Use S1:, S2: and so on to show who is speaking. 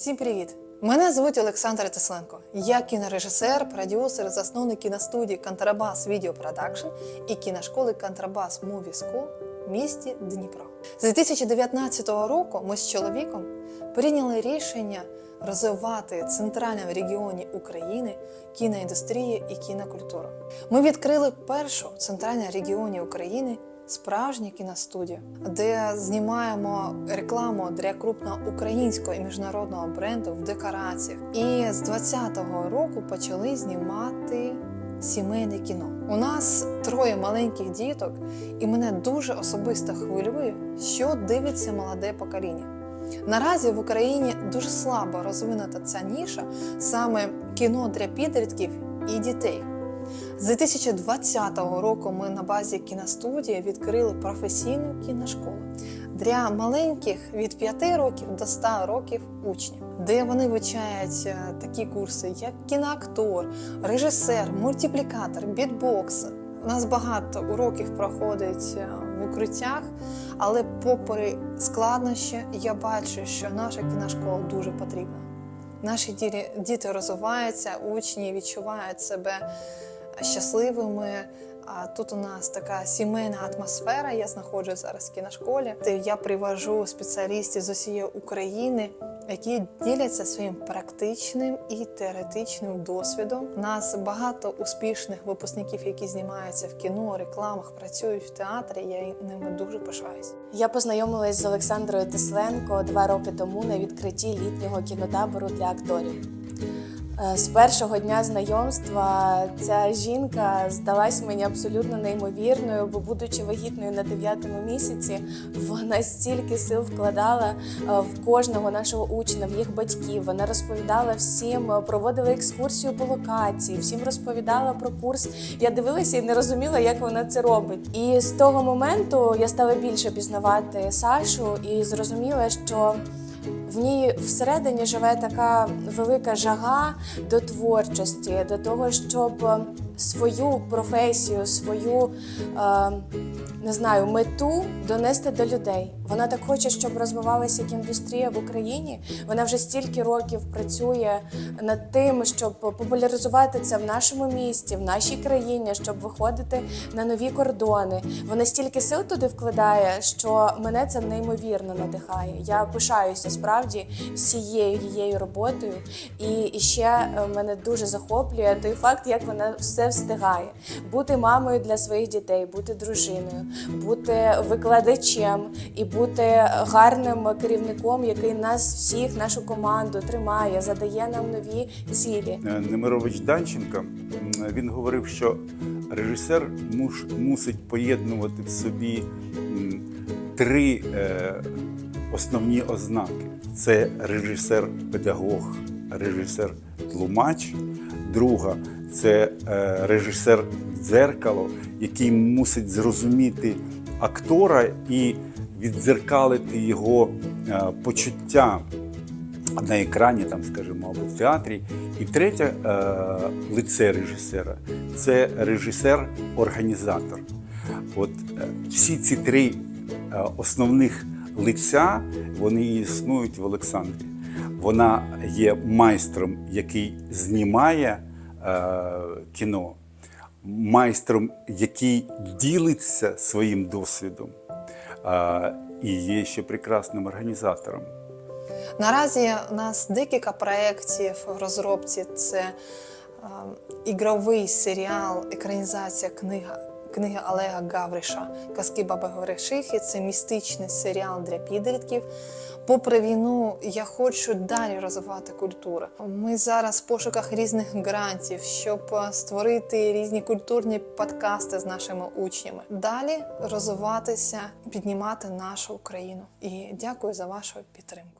S1: Всім привіт! Мене звуть Олександр Тесленко. Я кінорежисер, продюсер, засновник кіностудії Контрабас Video Production і кіношколи Контрабас Movie School в місті Дніпро. З 2019 року ми з чоловіком прийняли рішення розвивати в центральному регіоні України кіноіндустрію і кінокультуру. Ми відкрили першу в центральному регіоні України справжню кіностудію, де знімаємо рекламу для крупного українського і міжнародного бренду в декораціях. І з 20-го року почали знімати сімейне кіно. У нас троє маленьких діток, і мене дуже особисто хвилює, що дивиться молоде покоління. Наразі в Україні дуже слабо розвинута ця ніша, саме кіно для підлітків і дітей. З 2020 року ми на базі кіностудії відкрили професійну кіношколу для маленьких від 5 років до 100 років учнів, де вони вивчають е, такі курси, як кіноактор, режисер, мультиплікатор, бітбокс. У нас багато уроків проходить е, в укриттях, але попри складнощі, я бачу, що наша кіношкола дуже потрібна. Наші діти- діти розвиваються, учні відчувають себе щасливими. А тут у нас така сімейна атмосфера. Я знаходжусь зараз в кіношколі. Я привожу спеціалістів з усієї України, які діляться своїм практичним і теоретичним досвідом. У нас багато успішних випускників, які знімаються в кіно, рекламах, працюють в театрі. Я ними дуже пишаюсь.
S2: Я познайомилась з Олександрою Тесленко два роки тому на відкритті літнього кінотабору для акторів. Е, З першого дня знайомства ця жінка здалась мені абсолютно неймовірною, бо, будучи вагітною на дев'ятому місяці, вона стільки сил вкладала е, в кожного нашого учня, в їх батьків. Вона розповідала всім, е, проводила екскурсію по локації, всім розповідала про курс. Я дивилася і не розуміла, як вона це робить. І з того моменту я стала більше пізнавати Сашу і зрозуміла, що в ній всередині живе така велика жага до творчості, до того, щоб свою професію, свою е, не знаю, мету донести до людей. Вона так хоче, щоб розвивалася кіндустрія в Україні. Вона вже стільки років працює над тим, щоб популяризувати це в нашому місті, в нашій країні, щоб виходити на нові кордони. Вона стільки сил туди вкладає, що мене це неймовірно надихає. Я пишаюся справді всією її роботою. І, і ще е, мене дуже захоплює той факт, як вона все встигає: бути мамою для своїх дітей, бути дружиною, бути викладачем і бути гарним керівником, який нас всіх, нашу команду тримає, задає нам нові цілі.
S3: Е, Немирович Данченко він говорив, що режисер мусить поєднувати в собі три е, основні ознаки: це режисер-педагог, режисер-тлумач. Друга це е, режисер дзеркало, який мусить зрозуміти актора і віддзеркалити його е, почуття на екрані, там, скажімо, або в театрі. І третє е, лице режисера це режисер-організатор. От всі ці три основних лиця вони існують в Олександрі. Вона є майстром, який знімає кіно, майстром, який ділиться своїм досвідом, е, і є ще прекрасним організатором.
S1: Наразі у нас декілька проєктів в розробці. Це е, ігровий серіал, екранізація книга. Книги Олега Гавриша Казки Баби Гавришихи це містичний серіал для підлітків. Попри війну, я хочу далі розвивати культуру. Ми зараз в пошуках різних грантів, щоб створити різні культурні подкасти з нашими учнями. Далі розвиватися, піднімати нашу Україну. І дякую за вашу підтримку.